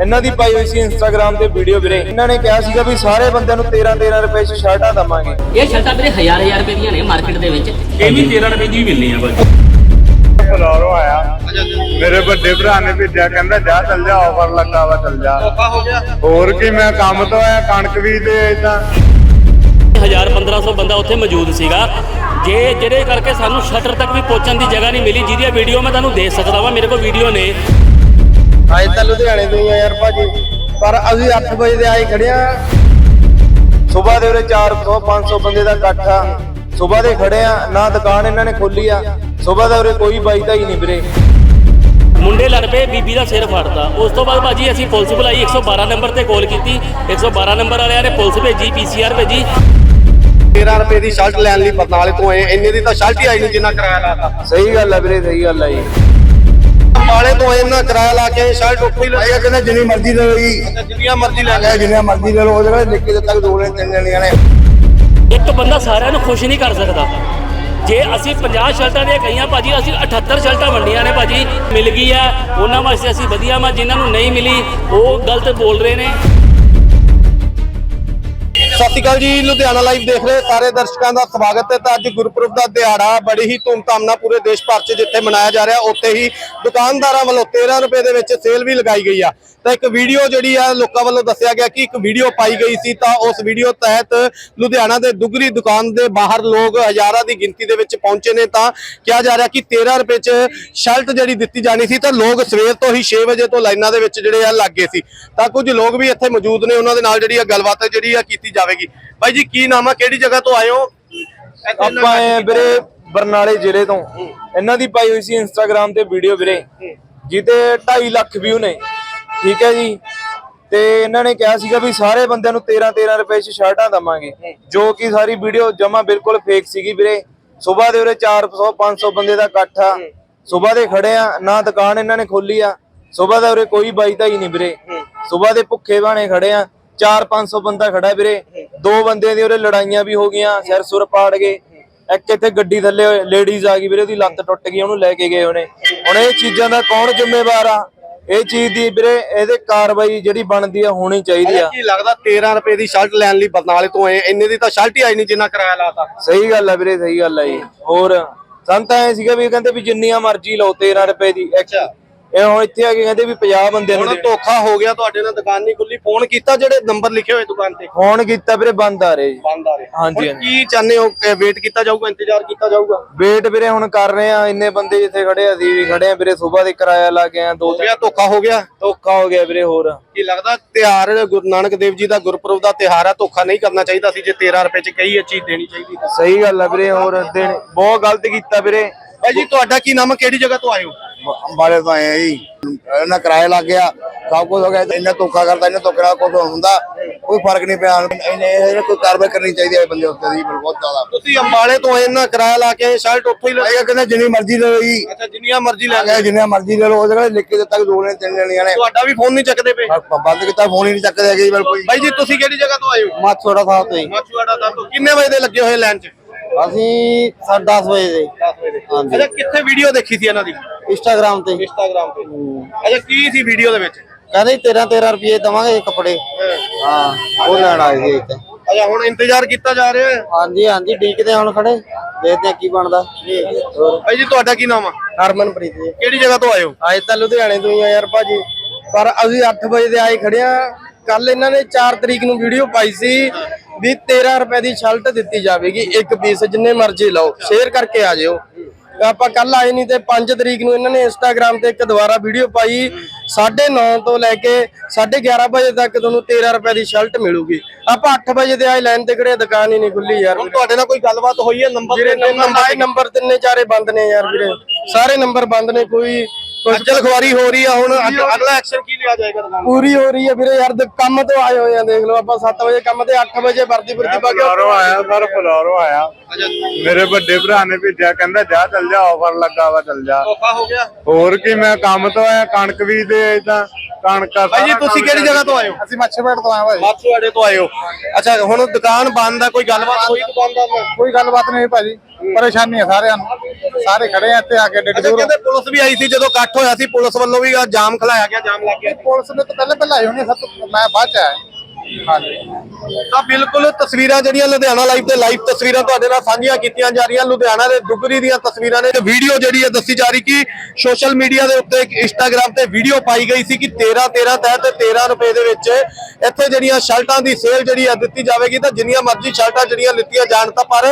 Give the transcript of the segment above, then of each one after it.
ਇਹਨਾਂ ਦੀ ਪਾਈ ਹੋਈ ਸੀ ਇੰਸਟਾਗ੍ਰam ਤੇ ਵੀਡੀਓ ਵੀਰੇ। ਇਹਨਾਂ ਨੇ ਕਿਹਾ ਸੀਗਾ ਵੀ ਸਾਰੇ ਬੰਦਿਆਂ ਨੂੰ 13 13 ਰੁਪਏ 'ਚ ਸ਼ਰਟਾਂ ਦਵਾਂਗੇ। ਇਹ ਸ਼ਰਟਾਂ ਵੀਰੇ ਹਜ਼ਾਰ ਹਜ਼ਾਰ ਰੁਪਏ ਦੀਆਂ ਨੇ ਮਾਰਕੀਟ ਦੇ ਵਿੱਚ। ਇਹ ਵੀ 13 ਰੁਪਏ ਦੀ ਹੀ ਮਿਲਣੀ ਆ ਫਲੋਰੋ ਆਇਆ। ਮੇਰੇ ਵੱਡੇ ਭਰਾ ਨੇ ਭੇਜਿਆ ਕਹਿੰਦਾ ਜਾ ਚੱਲ ਜਾ ਆਫਰ ਲੱਗਾ ਵਾ ਚੱਲ ਜਾ। ਹੋ ਗਿਆ। ਹੋਰ ਕੀ ਮੈਂ ਕੰਮ ਤੋਂ ਆਇਆ ਕਣਕ ਵੀ ਤੇ ਇਦਾਂ 1000 1500 ਬੰਦਾ ਉੱਥੇ ਮੌਜੂਦ ਸੀਗਾ। ਜੇ ਜਿਹੜੇ ਕਰਕੇ ਸਾਨੂੰ ਸ਼ਟਰ ਤੱਕ ਵੀ ਪਹੁੰਚਣ ਦੀ ਜਗ੍ਹਾ ਨਹੀਂ ਮਿਲੀ ਜਿਹਦੀ ਵੀਡੀਓ ਮੈਂ ਤੁਹਾਨੂੰ ਦੇ ਸਕਦਾ ਵਾਂ ਮੇਰੇ ਕੋਲ ਵੀਡੀਓ ਨੇ। ਅੱਜ ਤਾਂ ਲੁਧਿਆਣੇ ਤੋਂ ਹੀ ਆ ਯਾਰ ਭਾਜੀ। ਪਰ ਅਸੀਂ 8 ਵਜੇ ਦੇ ਆਏ ਖੜੇ ਆ। ਸਵੇਰ ਦੇ ਉਰੇ 400 500 ਬੰਦੇ ਦਾ ਇਕੱਠ ਆ। ਸਵੇਰ ਦੇ ਖੜੇ ਆ ਨਾ ਦੁਕਾਨ ਇਹਨਾਂ ਨੇ ਖੋਲੀ ਆ। ਸਵੇਰ ਦਾ ਉਰੇ ਕੋਈ ਬਾਈਦਾ ਹੀ ਨਹੀਂ ਵੀਰੇ। ਮੁੰਡੇ ਲੜ ਪਏ ਬੀਬੀ ਦਾ ਸਿਰ ਫੜਦਾ ਉਸ ਤੋਂ ਬਾਅਦ ਭਾਜੀ ਅਸੀਂ ਪੁਲਿਸ ਬੁਲਾਈ 112 ਨੰਬਰ ਤੇ ਕਾਲ ਕੀਤੀ। 112 ਨੰਬਰ ਵਾਲਿਆਂ ਨੇ ਪੁਲਿਸ ਭੇਜੀ ਪੀਸੀਆਰ ਭੇਜੀ। 13 ਰੁਪਏ ਦੀ ਸ਼ਰਟ ਲੈਣ ਲਈ ਬਰਨਾਲੇ ਤੋਂ ਆਏ ਇੰਨੇ ਦੀ ਤਾਂ ਸ਼ਰਟ ਹੀ ਆਈ ਨਹੀਂ ਜਿੰਨਾ ਕਿਰਾਇਆ ਲਾਤਾ। ਸਹੀ ਗੱਲ ਆ ਵੀਰੇ ਸਹੀ ਗੱਲ ਆ ਜੀ। ਅੰਬਾਲੇ ਤੋਂ ਇੰਨਾ ਕਿਰਾਇਆ ਲਾ ਕੇ ਸ਼ਰਟ ਹੀ ਲੈ ਇਹ ਕਹਿੰਦਾ ਜਿੰਨੀ ਮਰਜ਼ੀ ਲੈ ਲਓ ਜੀ। ਜਿੰਨੀਆਂ ਮਰਜ਼ੀ ਲੈ ਇਹ ਜਿੰਨੀਆਂ ਮਰਜ਼ੀ ਲੈ ਲਓ ਉਹਦੇ ਕੋਲ ਲਿਖ ਕੇ ਦਿੱਤਾ ਕਿ ਦੋ ਨੇ ਤਿੰਨ ਜਣੀਆਂ ਨੇ। ਇੱਕ ਬੰਦਾ ਸਾਰਿਆਂ ਨੂੰ ਖੁਸ਼ ਨਹੀਂ ਕਰ ਸਕਦਾ। ਜੇ ਅਸੀਂ 50 ਸ਼ਰਟਾਂ ਦੀਆਂ ਕਹੀਆਂ ਭਾਜੀ ਅਸੀਂ 78 ਸ਼ਰਟਾਂ ਵੰਡੀਆਂ ਨੇ ਭਾਜੀ। ਮਿਲ ਗਈ ਆ ਉਹਨਾਂ ਵਾਸਤੇ ਅਸੀਂ ਵਧੀਆ ਮਾ ਜਿਨ੍ਹਾਂ ਨੂੰ ਨਹੀਂ ਮਿਲੀ ਉਹ ਗਲਤ ਬੋਲ ਰਹੇ ਨੇ। ਸਤਿ ਸ਼੍ਰੀ ਅਕਾਲ ਜੀ, ਲੁਧਿਆਣਾ ਲਾਈਵ ਦੇਖ ਰਹੇ ਸਾਰੇ ਦਰਸ਼ਕਾਂ ਦਾ ਸਵਾਗਤ ਹੈ। ਤਾਂ ਅੱਜ ਗੁਰਪੁਰਬ ਦਾ ਦਿਹਾੜਾ ਬੜੀ ਹੀ ਧੂਮਧਾਮ ਨਾਲ ਪੂਰੇ ਦੇਸ਼ ਭਰ 'ਚ ਜਿੱਥੇ ਮਨਾਇਆ ਜਾ ਰਿਹਾ, ਉੱਥੇ ਹੀ ਦੁਕਾਨਦਾਰਾਂ ਵੱਲੋਂ 13 ਰੁਪਏ ਦੇ ਵਿੱਚ ਸੇਲ ਵੀ ਲਗਾਈ ਗਈ ਆ। ਤਾਂ ਇੱਕ ਵੀਡੀਓ ਜਿਹੜੀ ਆ, ਲੋਕਾਂ ਵੱਲੋਂ ਦੱਸਿਆ ਗਿਆ ਕਿ ਇੱਕ ਵੀਡੀਓ ਪਾਈ ਗਈ ਸੀ, ਤਾਂ ਉਸ ਵੀਡੀਓ ਤਹਿਤ ਲੁਧਿਆਣਾ ਦੇ ਦੁਗਰੀ ਦੁਕਾਨ ਦੇ ਬਾਹਰ ਲੋਕ ਹਜ਼ਾਰਾਂ ਦੀ ਗਿਣਤੀ ਦੇ ਵਿੱਚ ਪਹੁੰਚੇ ਨੇ। ਤਾਂ ਕਿਹਾ ਜਾ ਰਿਹਾ ਕਿ 13 ਰੁਪਏ 'ਚ ਸ਼ਰਟ ਜਿਹੜੀ ਦਿੱਤੀ ਜਾਣੀ ਸੀ, ਤਾਂ ਲੋਕ ਸਵੇਰ ਤੋਂ ਹੀ 6 ਵਜੇ ਤੋਂ ਲਾਈਨਾਂ ਦੇ ਵਿੱਚ ਜਿਹੜੇ ਆ, ਲੱਗ ਗਏ ਸੀ। ਤਾਂ ਕੁਝ ਲੋਕ ਵੀ ਇੱਥੇ ਮੌਜੂਦ ਨੇ, ਉਹਨਾਂ ਦੇ ਨਾਲ ਜਿਹੜੀ ਆ ਗੱਲਬਾਤ ਜਿਹੜੀ ਆ ਕੀਤੀ ਜਾ ਜਾਵੇਗੀ ਬਾਈ ਜੀ ਕੀ ਨਾਮ ਆ? ਕਿਹੜੀ ਜਗ੍ਹਾ ਤੋਂ ਆਏ ਹੋ? ਆਪਾਂ ਆਏ ਆ ਵੀਰੇ ਬਰਨਾਲੇ ਜ਼ਿਲ੍ਹੇ ਤੋਂ। ਇਹਨਾਂ ਦੀ ਪਾਈ ਹੋਈ ਸੀ ਇੰਸਟਾਗ੍ਰam ਤੇ ਵੀਡੀਓ ਵੀਰੇ। ਜਿਹਦੇ 2.5 ਲੱਖ ਵਿਊ ਨੇ। ਠੀਕ ਹੈ ਜੀ? ਤੇ ਇਹਨਾਂ ਨੇ ਕਿਹਾ ਸੀਗਾ ਵੀ ਸਾਰੇ ਬੰਦਿਆਂ ਨੂੰ 13 13 ਰੁਪਏ 'ਚ ਸ਼ਰਟਾਂ ਦਵਾਂਗੇ। ਜੋ ਕਿ ਸਾਰੀ ਵੀਡੀਓ ਜਮਾ ਬਿਲਕੁਲ ਫੇਕ ਸੀਗੀ ਵੀਰੇ। ਸਵੇਰ ਦੇ ਉਰੇ 400 500 ਬੰਦੇ ਦਾ ਇਕੱਠ ਆ। ਸਵੇਰ ਦੇ ਖੜੇ ਆ ਨਾ ਦੁਕਾਨ ਇਹਨਾਂ ਨੇ ਖੋਲੀ ਆ। ਸਵੇਰ ਦਾ ਉਰੇ ਕੋਈ ਬਾਈਦਾ ਹੀ ਨਹੀਂ ਵੀਰੇ। ਸਵੇਰ ਦੇ ਭੁੱਖੇ ਬਾਣੇ ਖੜੇ ਆ। 4-500 ਬੰਦਾ ਖੜਾ ਵੀਰੇ। ਦੋ ਬੰਦਿਆਂ ਦੀ ਉਰੇ ਲੜਾਈਆਂ ਵੀ ਹੋ ਗਈਆਂ ਸਿਰ ਸੁਰ ਪਾੜ ਗਏ। ਇੱਕ ਇੱਥੇ ਗੱਡੀ ਥੱਲੇ ਲੇਡੀਜ਼ ਆ ਗਈ ਵੀਰੇ ਉਹਦੀ ਲੱਤ ਟੁੱਟ ਗਈ ਉਹਨੂੰ ਲੈ ਕੇ ਗਏ ਉਹਨੇ। ਹੁਣ ਇਹ ਚੀਜ਼ਾਂ ਦਾ ਕੌਣ ਜ਼ਿੰਮੇਵਾਰ ਆ? ਇਹ ਚੀਜ਼ ਦੀ ਵੀਰੇ ਇਹਦੇ ਕਾਰਵਾਈ ਜਿਹੜੀ ਬਣਦੀ ਆ ਹੋਣੀ ਚਾਹੀਦੀ ਆ। ਕੀ ਲੱਗਦਾ 13 ਰੁਪਏ ਦੀ ਸ਼ਰਟ ਲੈਣ ਲਈ ਬਰਨਾਲੇ ਤੋਂ ਆਏ ਇੰਨੇ ਦੀ ਤਾਂ ਸ਼ਰਟ ਹੀ ਆਈ ਨਹੀਂ ਜਿੰਨਾ ਕਿਰਾਇਆ ਲਾਤਾ। ਸਹੀ ਗੱਲ ਆ ਵੀਰੇ ਸਹੀ ਗੱਲ ਆ ਜੀ। ਹੋਰ ਸਾਨੂੰ ਤਾਂ ਐ ਸੀਗਾ ਵੀ ਇਹ ਕਹਿੰਦੇ ਵੀ ਜਿੰਨੀਆਂ ਮਰਜ਼ੀ ਲਓ 13 ਰੁਪਏ ਦੀ। ਅੱਛਾ। ਇਹ ਹੁਣ ਇੱਥੇ ਆ ਕੇ ਕਹਿੰਦੇ ਵੀ 50 ਬੰਦਿਆਂ ਨੂੰ। ਹੁਣ। ਧੋਖਾ ਹੋ ਗਿਆ ਤੁਹਾਡੇ ਨਾਲ ਦੁਕਾਨ ਨਹੀਂ ਖੁੱਲੀ। ਫੋਨ ਕੀਤਾ ਜਿਹੜੇ ਨੰਬਰ ਲਿਖੇ ਹੋਏ ਦੁਕਾਨ ਤੇ? ਫੋਨ ਕੀਤਾ ਵੀਰੇ ਬੰਦ ਆ ਰਹੇ ਜੀ। ਬੰਦ ਆ ਰਹੇ। ਹਾਂਜੀ, ਹੁਣ ਹਾਂਜੀ। ਕੀ ਚਾਹੁੰਦੇ ਹੋ? ਵੇਟ ਕੀਤਾ ਜਾਊਗਾ ਇੰਤਜ਼ਾਰ ਕੀਤਾ ਜਾਊਗਾ? ਵੇਟ ਵੀਰੇ ਹੁਣ ਕਰ ਰਹੇ ਆ। ਇੰਨੇ ਬੰਦੇ ਜਿੱਥੇ ਖੜੇ ਆ ਅਸੀਂ ਵੀ ਖੜੇ ਆ ਵੀਰੇ। ਸਵੇਰ ਦੇ ਕਿਰਾਇਆ ਲਾ ਕੇ ਆ ਦੋ ਹੋ ਗਿਆ ਧੋਖਾ ਹੋ ਗਿਆ? ਧੋਖਾ ਹੋ ਗਿਆ ਵੀਰੇ ਹੋਰ। ਕੀ ਲੱਗਦਾ ਤਿਉਹਾਰ ਗੁਰੂ ਨਾਨਕ ਦੇਵ ਜੀ ਦਾ ਗੁਰਪੁਰਬ ਦਾ ਤਿਉਹਾਰ ਆ? ਧੋਖਾ ਨਹੀਂ ਕਰਨਾ ਚਾਹੀਦਾ ਸੀ ਜੇ 13 ਰੁਪਏ ਚ ਕਹੀ ਇਹ ਚੀਜ਼ ਦੇਣੀ ਚਾਹੀਦੀ ਸਹੀ ਗੱਲ ਆ ਵੀਰੇ ਹੋਰ ਦਿਨ ਬਹੁਤ ਗਲਤ ਕੀਤਾ ਵੀਰੇ। ਭਾਈ ਜੀ ਤੁਹਾਡਾ ਕੀ ਨਾਮ ਹੈ ਕਿਹੜੀ ਜਗ੍ਹਾ ਤੋਂ ਆਏ ਹੋ? ਅੰਬਾਲੇ ਤੋਂ ਆਏ ਆ ਜੀ। ਇਹਨਾਂ ਕਿਰਾਇਆ ਲੱਗ ਗਿਆ। ਸਭ ਕੁਝ ਹੋ ਗਿਆ। ਇੰਨਾ ਧੋਖਾ ਕਰਦਾ ਇੰਨਾ ਧੋਖਾ ਕੁਝ ਹੁੰਦਾ। ਕੋਈ ਫ਼ਰਕ ਨਹੀਂ ਪਿਆ। ਇਹਨੇ ਇਹ ਕੋਈ ਕਾਰਵਾਈ ਕਰਨੀ ਚਾਹੀਦੀ ਹੈ ਬੰਦੇ ਉੱਤੇ ਦੀ ਬਹੁਤ ਜ਼ਿਆਦਾ। ਤੁਸੀਂ ਅੰਬਾਲੇ ਤੋਂ ਆਏ ਨਾ ਕਿਰਾਇਆ ਲਾ ਕੇ ਸ਼ਰਟ ਉੱਥੋਂ ਹੀ ਲੈ ਕਹਿੰਦਾ ਜਿੰਨੀ ਮਰਜ਼ੀ ਲੈ ਲਓ ਜੀ। ਅੱਛਾ ਜਿੰਨੀਆਂ ਮਰਜ਼ੀ ਲੈ ਇਹ ਜਿੰਨੀਆਂ ਮਰਜ਼ੀ ਲੈ ਲਓ। ਉਹਦੇ ਕੋਲ ਲਿਖ ਕੇ ਦਿੱਤਾ ਕਿ ਦੋ ਨੇ ਤਿੰਨ ਜਣੀਆਂ ਨੇ। ਤੁਹਾਡਾ ਵੀ ਫੋਨ ਨਹੀਂ ਚੱਕਦੇ ਪਏ? ਬੰਦ ਕੀਤਾ ਫੋਨ ਹੀ ਨਹੀਂ ਚੱਕਦੇ ਹੈਗੇ ਬਿਲਕੁਲ ਭਾਈ ਜੀ ਤੁਸੀਂ ਕਿਹੜੀ ਜਗ੍ਹਾ ਤੋਂ ਆਏ ਹੋ? ਮਾਛੋੜਾ ਸਾਹਿਬ ਤੋਂ ਮਾਛੂਆੜਾ ਦਾ ਤੋਂ। ਕਿੰਨੇ ਵਜੇ ਦੇ ਲੱਗੇ ਹੋਏ ਲਾਈਨ 'ਚ? ਅਸੀਂ 10:30 ਵਜੇ ਦੇ। 10 ਵਜੇ ਦੇ। ਅੱਛਾ ਕਿੱਥੇ ਵੀਡੀਓ ਦੇਖੀ ਸੀ ਇਹਨਾਂ ਦੀ? ਇੰਸਟਾਗ੍ਰਾਮ ਤੇ। ਇੰਸਟਾਗ੍ਰਾਮ ਤੇ। ਅੱਛਾ ਕੀ ਸੀ ਵੀਡੀਓ ਦੇ ਵਿੱਚ? ਕਹਿੰਦੇ 13 13 ਰੁਪਏ ਦਵਾਂਗੇ ਕੱਪੜੇ। ਹਾਂ। ਉਹ ਲੈਣ ਆਏ ਸੀ ਇੱਥੇ। ਅੱਛਾ ਹੁਣ ਇੰਤਜ਼ਾਰ ਕੀਤਾ ਜਾ ਰਿਹਾ ਹੈ? ਹਾਂਜੀ ਹਾਂਜੀ ਡੀਕਦੇ ਹੁਣ ਖੜੇ। ਦੇਖਦੇ ਆ ਕੀ ਬਣਦਾ। ਹੋਰ ਭਾਈ ਜੀ ਤੁਹਾਡਾ ਕੀ ਨਾਮ ਆ? ਹਰਮਨਪ੍ਰੀਤ ਜੀ। ਕਿਹੜੀ ਜਗ੍ਹਾ ਤੋਂ ਆਏ ਹੋ? ਅੱਜ ਤਾਂ ਲੁਧਿਆਣੇ ਤੋਂ ਹੀ ਆ ਯਾਰ ਭਾਜੀ। ਪਰ ਅਸੀਂ 8 ਵਜੇ ਦੇ ਆਏ ਖੜੇ ਆ। ਕੱਲ ਇਹਨਾਂ ਨੇ 4 ਤਰੀਕ ਨੂੰ ਵੀਡੀਓ ਪਾਈ ਸੀ। ਵੀ 13 ਰੁਪਏ ਦੀ ਸ਼ਰਟ ਦਿੱਤੀ ਜਾਵੇਗੀ ਇੱਕ ਪੀਸ ਜਿੰਨੇ ਮਰਜ਼ੀ ਲਓ ਸ਼ੇਅਰ ਕਰਕੇ ਆ ਜਿਓ। ਆਪਾਂ ਕੱਲ ਆਏ ਨਹੀਂ ਤੇ 5 ਤਰੀਕ ਨੂੰ ਇਹਨਾਂ ਨੇ ਇੰਸਟਾਗ੍ਰam ਤੇ ਇੱਕ ਦੁਬਾਰਾ ਵੀਡੀਓ ਪਾਈ 9:30 ਤੋਂ ਲੈ ਕੇ 11:30 ਵਜੇ ਤੱਕ ਤੁਹਾਨੂੰ 13 ਰੁਪਏ ਦੀ ਸ਼ਰਟ ਮਿਲੂਗੀ। ਆਪਾਂ 8 ਵਜੇ ਦੇ ਆਏ ਲਾਈਨ ਤੇ ਖੜੇ ਦੁਕਾਨ ਹੀ ਨਹੀਂ ਖੁੱਲੀ ਯਾਰ। ਹੁਣ ਤੁਹਾਡੇ ਨਾਲ ਕੋਈ ਗੱਲਬਾਤ ਹੋਈ ਹੈ? ਨੰਬਰ ਨੰਬਰ ਨੰਬਰ ਤਿੰਨੇ ਚਾਰੇ ਬੰਦ ਨੇ ਯਾਰ ਵੀਰੇ। ਸਾਰੇ ਨੰਬਰ ਬੰਦ ਨੇ ਕੋਈ ਖੱਜਲ ਖੁਆਰੀ ਹੋ ਰਹੀ ਆ ਹੁਣ ਅੱਗ- ਅਗਲਾ ਐਕਸ਼ਨ ਕੀ ਲਿਆ ਜਾਏਗਾ ਦੁਕਾਨ ਪੂਰੀ ਹੋ ਰਹੀ ਹੈ ਵੀਰੇ ਯਾਰ ਦੇ ਕੰਮ ਤੋਂ ਆਏ ਹੋਏ ਆ ਦੇਖ ਲਓ ਆਪਾਂ 7 ਵਜੇ ਕੰਮ ਤੇ 8 ਵਜੇ ਵਰਦੀ ਵਰਦੀ ਪਾ ਕੇ ਫਲੋਰੋ ਆਇਆ ਸਰ ਫਲੋਰੋ ਆਇਆ। ਮੇਰੇ ਵੱਡੇ ਭਰਾ ਨੇ ਭੇਜਿਆ ਕਹਿੰਦਾ ਜਾ ਚੱਲ ਜਾ ਆਫਰ ਲੱਗਾ ਵਾ ਚੱਲ ਜਾ। ਧੋਖਾ ਹੋ ਗਿਆ? ਹੋਰ ਕੀ ਮੈਂ ਕੰਮ ਤੋਂ ਆਇਆ ਕਣਕ ਵੀ ਤੇ ਇਦਾਂ। ਕਣਕ ਭਾਈ ਜੀ ਤੁਸੀਂ ਕਿਹੜੀ ਜਗ੍ਹਾ ਤੋਂ ਆਏ ਹੋ? ਅਸੀਂ ਮੱਛੀਪੇਟ ਤੋਂ ਆਏ ਭਾਈ। ਮਾਛੂਆੜੇ ਤੋਂ ਆਏ ਹੋ। ਅੱਛਾ ਹੁਣ ਦੁਕਾਨ ਬੰਦ ਆ ਕੋਈ ਗੱਲਬਾਤ ਹੋਈ ਦੁਕਾਨਦਾਰ ਨਾਲ ਕੋਈ ਗੱਲਬਾਤ ਨਹੀਂ ਭਾਜੀ। ਪਰੇਸ਼ਾਨੀ ਹੈ ਸਾਰਿਆਂ ਨੂੰ। ਸਾਰੇ ਖੜੇ ਆ ਇੱਥੇ ਆ ਕੇ ਡਿੱਗ ਅੱਛਾ ਕਹਿੰਦੇ ਪੁਲਿਸ ਵੀ ਆਈ ਸੀ ਜਦੋਂ ਇਕੱਠ ਹੋਇਆ ਸੀ ਪੁਲਿਸ ਵੱਲੋਂ ਵੀ ਜਾਮ ਖਲਾਇਆ ਗਿਆ ਜਾਮ ਲੱਗ ਗਿਆ। ਪੁਲਿਸ ਨੇ ਤਾਂ ਪਹਿਲੇ ਪਹਿਲਾਂ ਹੋਣੀ ਸਭ ਤੋਂ ਮੈਂ ਬਾਅਦ ਚ ਆਇਆ। ਤਾਂ ਬਿਲਕੁਲ ਤਸਵੀਰਾਂ ਜਿਹੜੀਆਂ ਲੁਧਿਆਣਾ ਲਾਈਵ ਤੇ ਲਾਈਵ ਤਸਵੀਰਾਂ ਤੁਹਾਡੇ ਨਾਲ ਸਾਂਝੀਆਂ ਕੀਤੀਆਂ ਜਾ ਰਹੀਆਂ। ਲੁਧਿਆਣਾ ਦੇ ਦੁਗਰੀ ਦੀਆਂ ਤਸਵੀਰਾਂ ਨੇ ਤੇ ਵੀਡੀਓ ਜਿਹੜੀ ਹੈ ਦੱਸੀ ਜਾ ਰਹੀ ਕਿ ਸੋਸ਼ਲ ਮੀਡੀਆ ਦੇ ਉੱਤੇ ਇੱਕ ਇੰਸਟਾਗ੍ਰam ਤੇ ਵੀਡੀਓ ਪਾਈ ਗਈ ਸੀ ਕਿ 13 13 ਤਹਿਤ 13 ਰੁਪਏ ਦੇ ਵਿੱਚ ਇੱਥੇ ਜਿਹੜੀਆਂ ਸ਼ਰਟਾਂ ਦੀ ਸੇਲ ਜਿਹੜੀ ਹੈ ਦਿੱਤੀ ਜਾਵੇਗੀ ਤਾਂ ਜਿੰਨੀਆਂ ਮਰਜ਼ੀ ਸ਼ਰਟਾਂ ਜਿਹੜੀਆਂ ਲਿੱਤੀਆਂ ਜਾਣ ਤਾਂ ਪਰ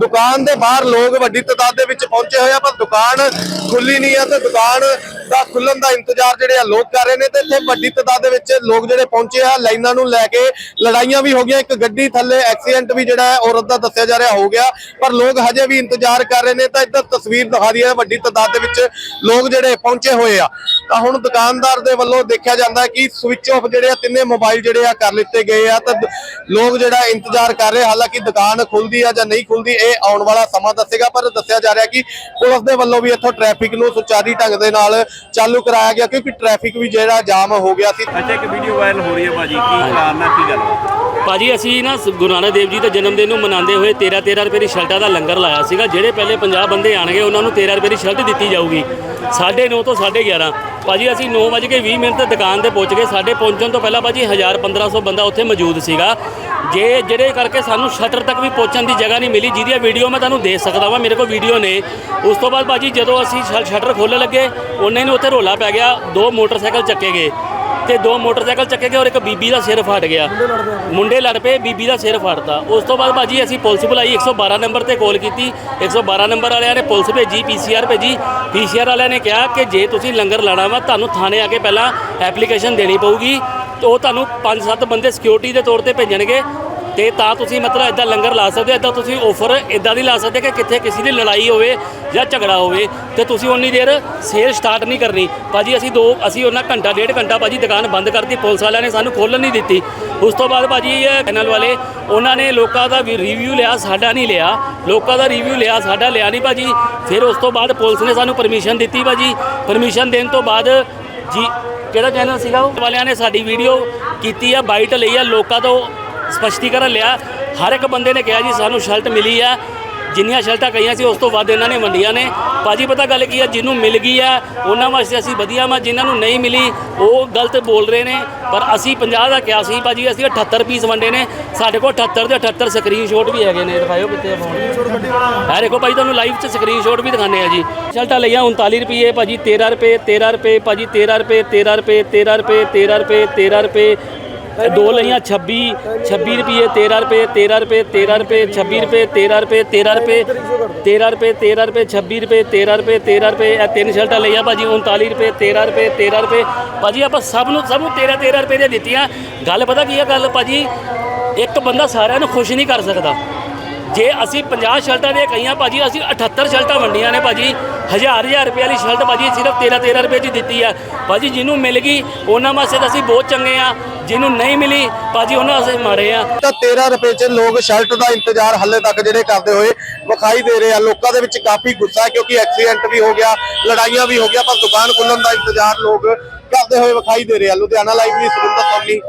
ਦੁਕਾਨ ਦੇ ਬਾਹਰ ਲੋਕ ਵੱਡੀ ਤਾਦਾਦ ਦੇ ਵਿੱਚ ਪਹੁੰਚੇ ਹੋਏ ਆ, ਪਰ ਦੁਕਾਨ ਖੁੱਲੀ ਨਹੀਂ ਆ ਤੇ ਦੁਕਾਨ ਦਾ ਖੁੱਲਣ ਦਾ ਇੰਤਜ਼ਾਰ ਜਿਹੜੇ ਆ ਲੋਕ ਕਰ ਰਹੇ ਨੇ ਤੇ ਇੱਥੇ ਵੱਡੀ ਤਾਦਾਦ ਦੇ ਵਿੱਚ ਲੋਕ ਜਿਹੜੇ ਪਹੁੰਚੇ ਆ, ਲਾਈਨਾਂ ਨੂੰ ਲੈ ਕੇ ਲੜਾਈਆਂ ਵੀ ਹੋ ਗਈਆਂ, ਇੱਕ ਗੱਡੀ ਥੱਲੇ ਐਕਸੀਡੈਂਟ ਵੀ ਜਿਹੜਾ ਹੈ ਔਰਤ ਦਾ ਦੱਸਿਆ ਜਾ ਰਿਹਾ, ਹੋ ਗਿਆ। ਪਰ ਲੋਕ ਹਜੇ ਵੀ ਇੰਤਜ਼ਾਰ ਕਰ ਰਹੇ ਨੇ, ਤਾਂ ਇੱਧਰ ਤਸਵੀਰ ਦਿਖਾ ਰਹੀ ਹੈ ਵੱਡੀ ਤਾਦਾਦ ਦੇ ਵਿੱਚ ਲੋਕ ਜਿਹੜੇ ਪਹੁੰਚੇ ਹੋਏ ਆ। ਤਾਂ ਹੁਣ ਦੁਕਾਨਦਾਰ ਦੇ ਵੱਲੋਂ ਦੇਖਿਆ ਜਾਂਦਾ ਕਿ ਸਵਿਚ ਆਫ ਜਿਹੜੇ ਆ, ਤਿੰਨੇ ਮੋਬਾਈਲ ਜਿਹੜੇ ਆ ਕਰ ਲਿੱਤੇ ਗਏ ਆ, ਤਾਂ ਲੋਕ ਜਿਹੜਾ ਇੰਤਜ਼ਾਰ ਕਰ ਰਹੇ ਹਾਲਾਂਕਿ ਦੁਕਾਨ ਖੁੱਲਦੀ ਆ ਜਾਂ ਨਹੀਂ ਖੁੱਲਦੀ, ਇਹ ਆਉਣ ਵਾਲਾ ਸਮਾਂ ਦੱਸੇਗਾ, ਪਰ ਦੱਸਿਆ ਜਾ ਰਿਹਾ ਕਿ ਪੁਲਿਸ ਦੇ ਵੱਲੋਂ ਵੀ ਇੱਥੋਂ ਟ੍ਰੈਫਿਕ ਨੂੰ ਸੁਚਾਰੀ ਢੰਗ ਦੇ ਨਾਲ ਚਾਲੂ ਕਰਾਇਆ ਗਿਆ, ਕਿਉਂਕਿ ਟ੍ਰੈਫਿਕ ਵੀ ਜਿਹੜਾ ਜਾਮ ਹੋ ਗਿਆ ਸੀ। ਅੱਛਾ, ਇੱਕ ਵੀਡੀਓ ਵਾਇਰਲ ਹੋ ਰਹੀ ਹੈ ਭਾਜੀ, ਕੀ ਕਾਰਨ ਹੈ? ਕੀ ਗੱਲ ਹੈ ਭਾਜੀ, ਅਸੀਂ ਨਾ ਸ- ਗੁਰੂ ਨਾਨਕ ਦੇਵ ਜੀ ਦੇ ਜਨਮ ਦਿਨ ਨੂੰ ਮਨਾਉਂਦੇ ਹੋਏ 13 13 ਰੁਪਏ ਦੀ ਸ਼ਰਟਾਂ ਦਾ ਲੰਗਰ ਲਾਇਆ ਸੀਗਾ। ਜਿਹੜੇ ਪਹਿਲੇ 50 ਬੰਦੇ ਆਣਗੇ, ਉਹਨਾਂ ਨੂੰ 13 ਰੁਪਏ ਦੀ ਸ਼ਰਟ ਦਿੱਤੀ ਜਾਊਗੀ। 9:30 ਤੋਂ 11:30 ਭਾਜੀ, ਅਸੀਂ 9:20 ਮਿੰਟ ਤੇ ਦੁਕਾਨ ਤੇ ਪਹੁੰਚ ਗਏ। ਸਾਡੇ ਪਹੁੰਚਣ ਤੋਂ ਪਹਿਲਾਂ ਭਾਜੀ 1000 1500 ਬੰਦਾ ਉੱਥੇ ਮੌਜੂਦ ਸੀਗਾ। ਜੇ ਜਿਹੜੇ ਕਰਕੇ ਸਾਨੂੰ ਸ਼ਟਰ ਤੱਕ ਵੀ ਪਹੁੰਚਣ ਦੀ ਜਗ੍ਹਾ ਨਹੀਂ ਮਿਲੀ, ਜਿਹਦੀਆਂ ਵੀਡੀਓ ਮੈਂ ਤੁਹਾਨੂੰ ਦੇ ਸਕਦਾ ਵਾਂ, ਮੇਰੇ ਕੋਲ ਵੀਡੀਓ ਨੇ। ਉਸ ਤੋਂ ਬਾਅਦ ਭਾਜੀ, ਜਦੋਂ ਅਸੀਂ ਸ਼ਟਰ ਖੋਲ੍ਹਣ ਲੱਗੇ, ਉਹਨੇ ਨੂੰ ਉੱਥੇ ਰੋਲਾ ਪੈ ਗਿਆ, ਦੋ ਮੋਟਰਸਾਈਕਲ ਚੱਕੇ ਗਏ। ਤੇ ਦੋ ਮੋਟਰਸਾਈਕਲ ਚੱਕੇ ਗਏ ਔਰ ਇੱਕ ਬੀਬੀ ਦਾ ਸਿਰ ਫਟ ਗਿਆ। ਮੁੰਡੇ ਲੜ ਪਏ ਬੀਬੀ ਦਾ ਸਿਰ ਫਟਦਾ ਉਸ ਤੋਂ ਬਾਅਦ ਭਾਜੀ ਅਸੀਂ ਪੁਲਿਸ ਬੁਲਾਈ 112 ਨੰਬਰ ਤੇ ਕਾਲ ਕੀਤੀ। 112 ਨੰਬਰ ਵਾਲਿਆਂ ਨੇ ਪੁਲਿਸ ਭੇਜੀ ਪੀਸੀਆਰ ਭੇਜੀ। ਪੀਸੀਆਰ ਵਾਲਿਆਂ ਨੇ ਕਿਹਾ ਕਿ ਜੇ ਤੁਸੀਂ ਲੰਗਰ ਲਾਣਾ ਵਾ ਤੁਹਾਨੂੰ ਥਾਣੇ ਆ ਕੇ ਪਹਿਲਾਂ ਐਪਲੀਕੇਸ਼ਨ ਦੇਣੀ ਪਊਗੀ। ਤੇ ਉਹ ਤੁਹਾਨੂੰ 5-7 ਬੰਦੇ ਸਿਕਿਉਰਿਟੀ ਦੇ ਤੌਰ ਤੇ ਭੇਜਣਗੇ। ਤੇ ਤਾਂ ਤੁਸੀਂ ਮਤਲਬ ਇਦਾਂ ਲੰਗਰ ਲਾ ਸਕਦੇ ਹੋ ਇਦਾਂ ਤੁਸੀਂ ਆਫਰ ਇਦਾਂ ਦੀ ਲਾ ਸਕਦੇ ਕਿ ਕਿੱਥੇ ਕਿਸੇ ਦੀ ਲੜਾਈ ਹੋਵੇ ਜਾਂ ਝਗੜਾ ਹੋਵੇ, ਤੇ ਤੁਸੀਂ ਉਨੀ ਦੇਰ ਸੇਲ ਸਟਾਰਟ ਨਹੀਂ ਕਰਨੀ। ਭਾਜੀ, ਅਸੀਂ ਦੋ, ਅਸੀਂ ਉਹਨਾਂ ਘੰਟਾ, ਡੇਢ ਘੰਟਾ ਭਾਜੀ ਦੁਕਾਨ ਬੰਦ ਕਰਤੀ, ਪੁਲਿਸ ਵਾਲਿਆਂ ਨੇ ਸਾਨੂੰ ਖੋਲ੍ਹਣ ਨਹੀਂ ਦਿੱਤੀ। ਉਸ ਤੋਂ ਬਾਅਦ ਭਾਜੀ ਇਹ ਚੈਨਲ ਵਾਲੇ, ਉਹਨਾਂ ਨੇ ਲੋਕਾਂ ਦਾ ਵੀ ਰਿਵਿਊ ਲਿਆ, ਸਾਡਾ ਨਹੀਂ ਲਿਆ। ਲੋਕਾਂ ਦਾ ਰਿਵਿਊ ਲਿਆ, ਸਾਡਾ ਲਿਆ ਨਹੀਂ ਭਾਜੀ। ਫਿਰ ਉਸ ਤੋਂ ਬਾਅਦ ਪੁਲਿਸ ਨੇ ਸਾਨੂੰ ਪਰਮਿਸ਼ਨ ਦਿੱਤੀ ਭਾਜੀ। ਪਰਮਿਸ਼ਨ ਦੇਣ ਤੋਂ ਬਾਅਦ ਜੀ, ਕਿਹੜਾ ਚੈਨਲ ਸੀਗਾ ਉਹ? ਵਾਲਿਆਂ ਨੇ ਸਾਡੀ ਵੀਡੀਓ ਕੀਤੀ ਆ ਬਾਈਟ ਲਈ ਆ, ਲੋਕਾਂ ਤੋਂ ਸਪਸ਼ਟੀਕਰਨ ਲਿਆ। ਹਰ ਇੱਕ ਬੰਦੇ ਨੇ ਕਿਹਾ ਜੀ, ਸਾਨੂੰ ਸ਼ਰਟ ਮਿਲੀ ਆ। ਜਿੰਨੀਆਂ ਸ਼ਰਟਾਂ ਕਹੀਆਂ ਸੀ, ਉਸ ਤੋਂ ਵੱਧ ਇਹਨਾਂ ਨੇ ਵੰਡੀਆਂ ਨੇ। ਭਾਜੀ, ਪਤਾ ਗੱਲ ਕੀ ਆ? ਜਿਹਨੂੰ ਮਿਲ ਗਈ ਆ, ਉਹਨਾਂ ਵਾਸਤੇ ਅਸੀਂ ਵਧੀਆ ਵਾ। ਜਿਨ੍ਹਾਂ ਨੂੰ ਨਹੀਂ ਮਿਲੀ, ਉਹ ਗਲਤ ਬੋਲ ਰਹੇ ਨੇ। ਪਰ ਅਸੀਂ 50 ਦਾ ਕਿਹਾ ਸੀ, ਭਾਜੀ, ਅਸੀਂ 78 ਪੀਸ ਵੰਡੇ ਨੇ। ਸਾਡੇ ਕੋਲ 78 ਦੇ 78 ਸਕਰੀਨਸ਼ਾਟ ਵੀ ਹੈਗੇ ਨੇ। ਦਿਖਾਇਓ ਕਿੱਥੇ ਆ ਫੋਨ ਇਹ ਦੇਖੋ ਭਾਜੀ, ਤੁਹਾਨੂੰ ਲਾਈਵ 'ਚ ਸਕਰੀਨਸ਼ਾਟ ਵੀ ਦਿਖਾਣੇ ਆ ਜੀ। ਸ਼ਰਟਾਂ ਲਈਆਂ 39 ਰੁਪਏ, ਭਾਜੀ 13 ਰੁਪਏ 13 ਰੁਪਏ, ਭਾਜੀ 13 ਰੁਪਏ 13 ਰੁਪਏ 13 ਰੁਪਏ 13 ਰੁਪਏ 13 ਰੁਪਏ। ਦੋ ਲਈਆਂ 26 26 ਰੁਪਏ 13 ਰੁਪਏ 13 ਰੁਪਏ 13 ਰੁਪਏ 26 ਰੁਪਏ 13 ਰੁਪਏ 13 ਰੁਪਏ 13 ਰੁਪਏ 13 ਰੁਪਏ 26 ਰੁਪਏ 13 ਰੁਪਏ 13 ਰੁਪਏ ਇਹ ਤਿੰਨ ਸ਼ਰਟਾਂ ਲਈਆਂ ਭਾਜੀ 39 ਰੁਪਏ 13 ਰੁਪਏ 13 ਰੁਪਏ ਭਾਜੀ ਆਪਾਂ ਸਭ ਨੂੰ ਸਭ ਨੂੰ 13 13 ਰੁਪਏ ਦੀਆਂ ਦਿੱਤੀਆਂ ਗੱਲ ਪਤਾ ਕੀ ਹੈ ਗੱਲ ਭਾਜੀ ਇੱਕ ਬੰਦਾ ਸਾਰਿਆਂ ਨੂੰ ਖੁਸ਼ ਨਹੀਂ ਕਰ ਸਕਦਾ ਜੇ ਅਸੀਂ 50 ਸ਼ਰਟਾਂ ਦੇ ਕਹੀਆਂ ਭਾਜੀ, ਅਸੀਂ 78 ਸ਼ਰਟਾਂ ਵੰਡੀਆਂ ਨੇ ਭਾਜੀ। ਹਜ਼ਾਰ ਹਜ਼ਾਰ ਰੁਪਏ ਵਾਲੀ ਸ਼ਰਟ ਭਾਜੀ ਸਿਰਫ 13 13 ਰੁਪਏ ਦੀ ਦਿੱਤੀ ਆ। ਭਾਜੀ ਜਿਹਨੂੰ ਮਿਲ ਗਈ, ਉਹਨਾਂ ਵਾਸਤੇ ਤਾਂ ਅਸੀਂ ਬਹੁਤ ਚੰਗੇ ਆ। ਜਿਹਨੂੰ ਨਹੀਂ ਮਿਲੀ, ਭਾਜੀ ਉਹਨਾਂ ਵਾਸਤੇ ਮਾੜੇ ਆ। ਤਾਂ 13 ਰੁਪਏ 'ਚ ਲੋਕ ਸ਼ਰਟ ਦਾ ਇੰਤਜ਼ਾਰ ਹੱਲੇ ਤੱਕ ਜਿਹੜੇ ਕਰਦੇ ਹੋਏ ਵਿਖਾਈ ਦੇ ਰਹੇ ਆ। ਲੋਕਾਂ ਦੇ ਵਿੱਚ ਕਾਫੀ ਗੁੱਸਾ ਹੈ ਕਿਉਂਕਿ ਐਕਸੀਡੈਂਟ ਵੀ ਹੋ ਗਿਆ, ਲੜਾਈਆਂ ਵੀ ਹੋ ਗਿਆ, ਪਰ ਦੁਕਾਨ ਖੁੱਲਣ ਦਾ ਇੰਤਜ਼ਾਰ ਲੋਕ ਕਰਦੇ ਹੋਏ ਵਿਖਾਈ ਦੇ ਰਹੇ ਆ। ਲੁਧਿਆਣਾ ਲਾਈਵ ਲਈ ਸੁਰਿੰਦਰ ਸੋਨੀ